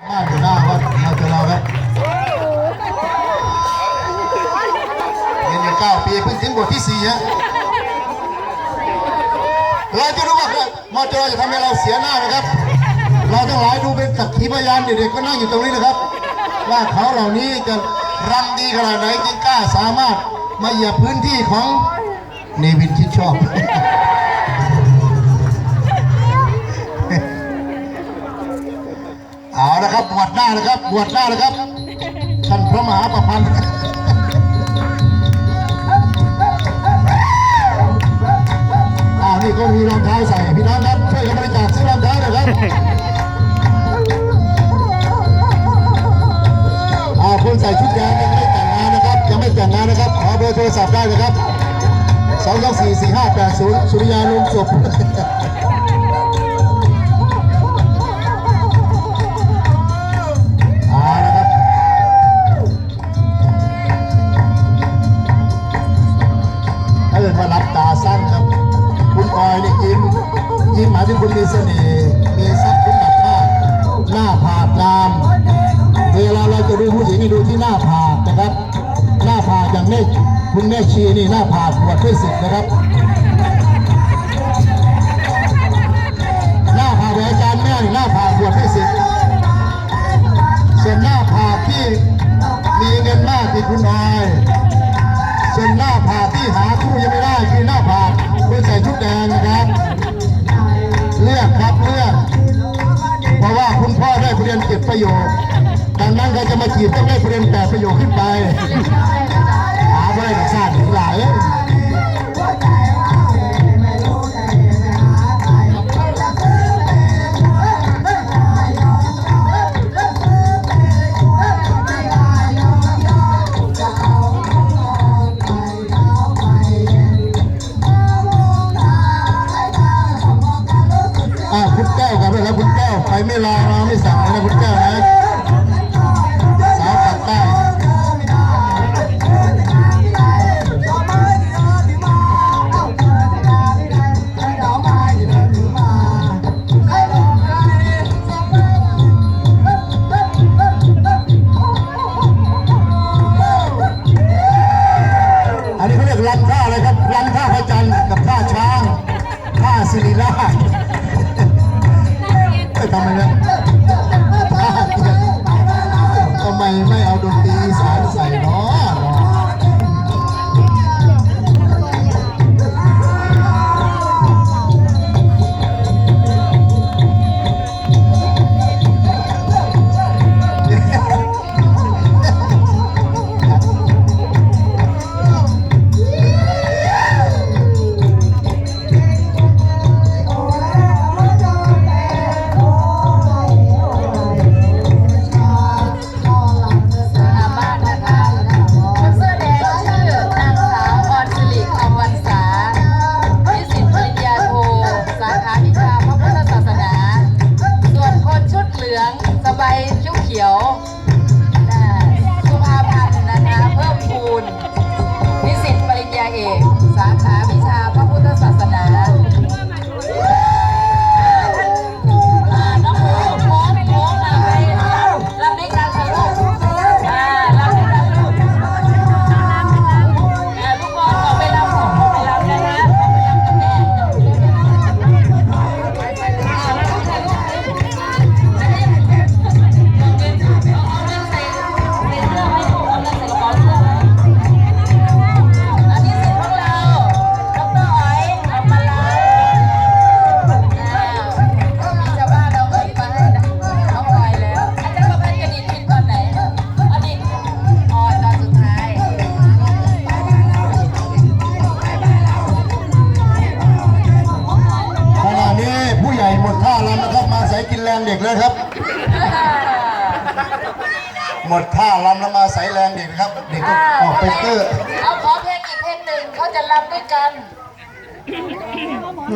มาอยู่หน้าครับมาเจอเราครับเรียนอยู่เก้าปีเพิ่งถึงบทที่สี่ฮะเราจะรู้ว่ามาเจอจะทำให้เราเสียหน้านะครับ เราทั้งหลายดูเป็นสักขีพยานเด็กๆก็นั่งอยู่ตรงนี้นะครับ ว่าเขาเหล่านี้จะรำดีขนาดไหนจึงกล้าสามารถมาเหยียบพื้นที่ของเนวินชิดชอบ เอาละครับบวชหน้านะครับบวชหน้านะครับท่านพระมหาประพันธ์อ้าวนี่ก็มีรองเท้าใส่พี่น้องครับช่วยกันบริจาคซื้อรองเท้าหน่อยครับอ้าวคนใส่ชุดแดงยังไม่แต่งงานนะครับ ยังไม่แต่งงานนะครับ ขอเบอร์โทรศัพท์ได้นะครับสองสองสี่สี่ห้าแปดศูนย์สุริยาลงศพ ถ้าเกิดว่ารับตาสั้นครับ คุณออยนี่ยิ้มยิ้มหมายถึงคุณมีเสน่ห์มีทรัพย์สมบัติมากหน้าผากงามเวลาเราจะดูผู้หญิงดูที่หน้าผากนะครับ หน้าผากอย่างแม่คุณแม่ชีนี่หน้าผากปวด้วยสิทธ์นะครับ จีบต้องได้เรียนแปดประโยคขึ้นไปหาไม่ได้หลักศาสตร์หลายคุณแก้วครับนะครับคุณแก้วไปไม่รอมาไม่สั่งเลยนะคุณแก้วนะ นนี้เขาเรียกลันท่าอะไรครับลันท่าพระจันทร์กับท่าช้างท่าศิริราชไม่ทำไมเนี่ยทำไมไม่เอาดนตรีอีสานใส่ แรงเด็กเลยครับ หมดท่าลำแล้วมาใส่แรงเด็กนะครับ เด็กก็ออกไปเตอร์เอาขอเพลงอีกเพลงหนึ่งเขาจะรำด้วยกัน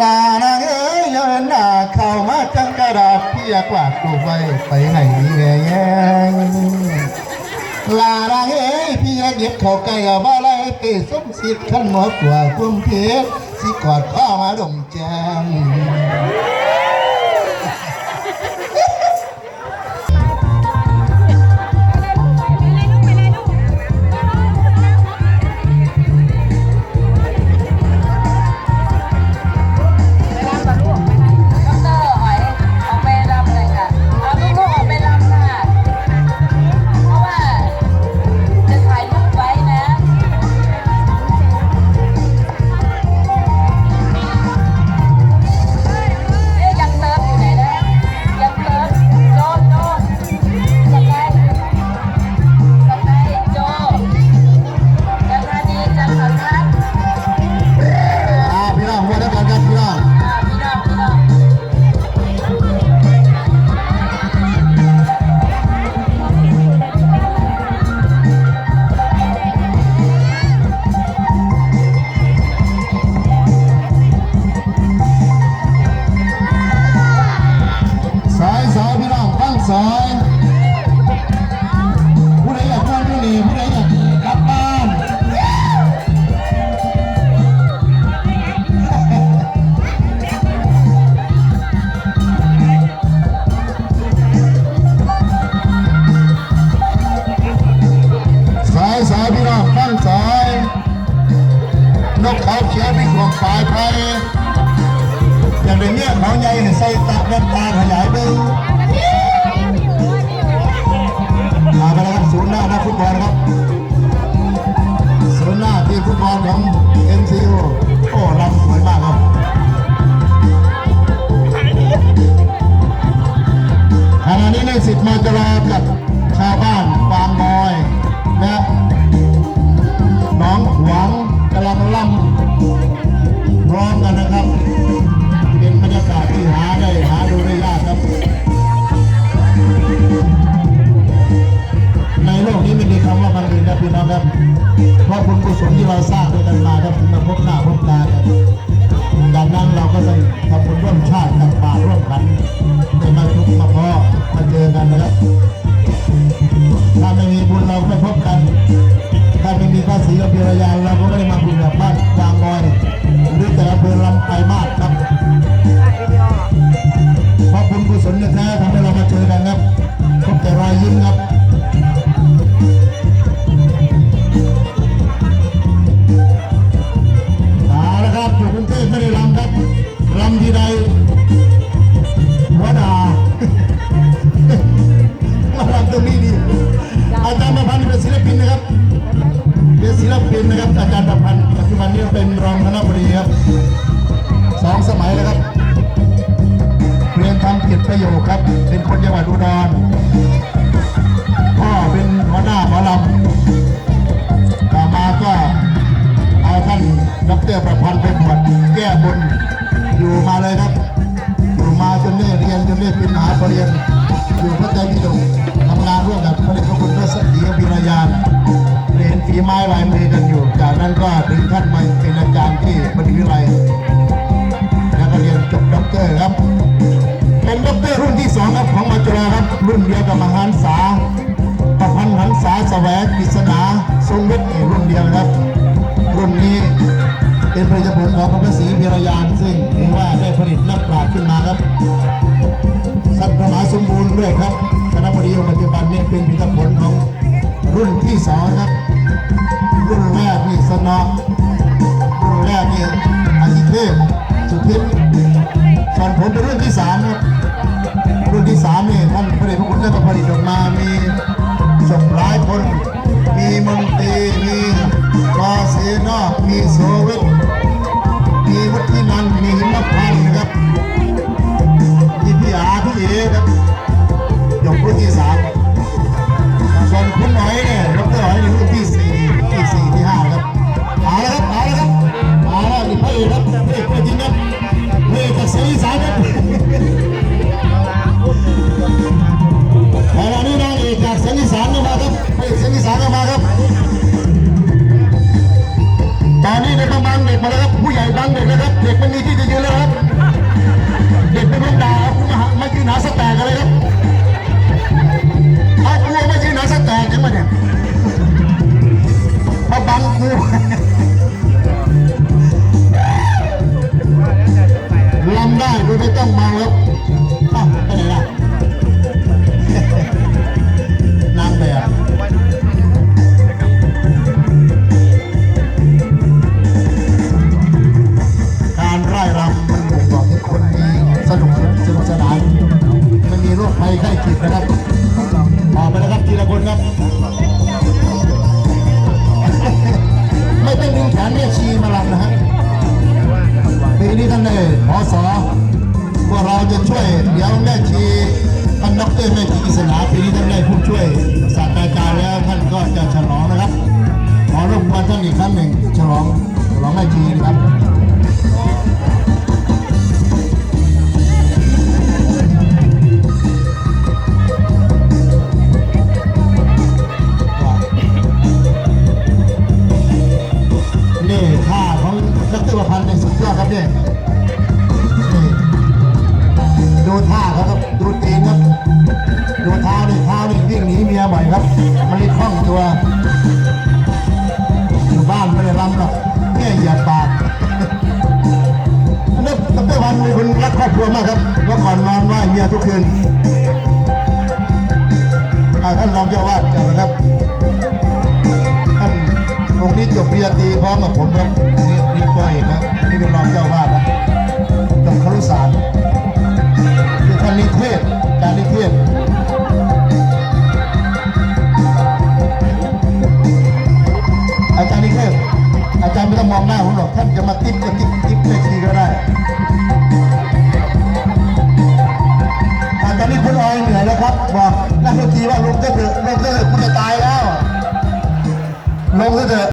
ลานางเอ้ยเยินหน้าเข้ามาจังกระดาษพี่อยากวาดรูปไว้ไปไหนแง่แย่ลานางเอ้ยพี่อยากเก็บเข้าใกล้กับบ้าไรไปส้มสิทธิ์ขันหมอกว่าคุ้มเพชรสิกอดข้ามาดมแจม ปลายไฟอย่างเดี๋ยวนี้เขาใหญ่ใส่ตาแว่นตาขยายดูมาไปแล้วครับศูนย์หน้านักฟุตบอลครับศูนย์หน้าทีมฟุตบอลของ MCU โอ้รำสวยมากครับขณะนี้ในสิบมาจรา พี่น้องครับเพราะบุญกุศลที่เราสร้างด้วยกันมาครับถึงมาพบหน้าพบตากันดังนั้นเราก็ต้องทำบุญร่วมชาติตักบาร่วมขันได้มาทุกมาพอมาเจอกันนะครับถ้าไม่มีบุญเราไม่พบกันถ้าไม่มีภาษีกับพิรยาเราก็ไม่ได้มาบุญกับบ้านวางบอยหรือแต่ลำ ตรงนี้ดีอาจารย์ประพันธ์เป็นศิลปินนะครับเป็นศิลปินนะครับ อาจารย์ประพันธ์ปัจจุบันนี้เป็นรองคณะบดีครับสองสมัยแล้วครับเรียนทำกิจประโยชน์ครับ เป็นคนจังหวัดอุดรพ่อเป็นหัวหน้าหมอลำต่อมาก็เอาท่านดรประพันธ์ไปบวชแก้บนอยู่มาเลยครับอยู่มาจนได้เรียนจนได้เป็นมหาปริญญาอยู่พระเจ้าพิดกทำงานร่วมกับพระเดชพระคุณพระสถีพิรยานเรียนฝีไม้ลายมือกันอยู่ จากนั้นก็ถึงขั้นมาเป็นอาจารย์ที่มหาวิทยาลัยแล้วก็เรียนจบด็อกเตอร์ครับ เป็นด็อกเตอร์รุ่นที่สองครับของมาจุฬาครับรุ่นเดียวกับมหาหันษาประพันธ์หันษาแสวงกฤษณาทรงฤทธิ์รุ่นเดียวครับ รุ่นนี้เป็นผลิตผลของพระศรีพิรยานซึ่งถือว่าได้ผลิตนักปราชญ์ขึ้นมาครับ สัตว์พระมหาสมบูรณ์ด้วยครับคณะบดีองค์ปัจจุบันนี้เป็นผลิตผลของรุ่นที่สองครับ รุ่นแรกนี่สนอรุ่นแรกนี่อาทิเทพสุทิพย์ส่วนผมเป็นรุ่นที่สามครับ รุ่นที่สามนี่ท่านพระเดชพระคุณได้ผลิตออกมา มีส่งหลายคน มีมนตรีมีกอเสนอกมีโซเวต ในประมาณเด็กมาแล้วครับผู้ใหญ่บังเด็กนะครับเด็กไม่มีที่จะยืนแล้วครับเด็กเป็นลูกดาวมาหามายืนหาสแตกกันเลยครับเอากลัวมายืนหาสแตกกันมาเนี่ยเพราบังกูลำได้โดยไม่ต้องเมาครับ ต้องดึงแม่ชีมาลำนะฮะปีนี้ท่านเลยพอสอพวกเราจะช่วย เดี๋ยวแม่ชีท่านดรแม่ชีกิษณาปีนี้ท่านได้ผู้ช่วยศาสตราจารย์แล้วท่านก็จะฉลองนะครับ ขอรบกวนท่านอีกครั้งหนึ่งฉลองฉลองแม่ชีนะครับานไม่ได้รำหรอกแค่เหยียบปากนี่ดรพันเป็นคนรักครอบครัวมากครับเมื่อก่อนนอนไหว้เมียทุกคืนอาท่านรองเจ้าวาดกันนะครับท่านองนี้จบปริญญาตรีพร้อมกับผมครับนี่นี่ปล่อยกนะนี่เป็นรองเจ้าวาดนะตรงครุสารคือ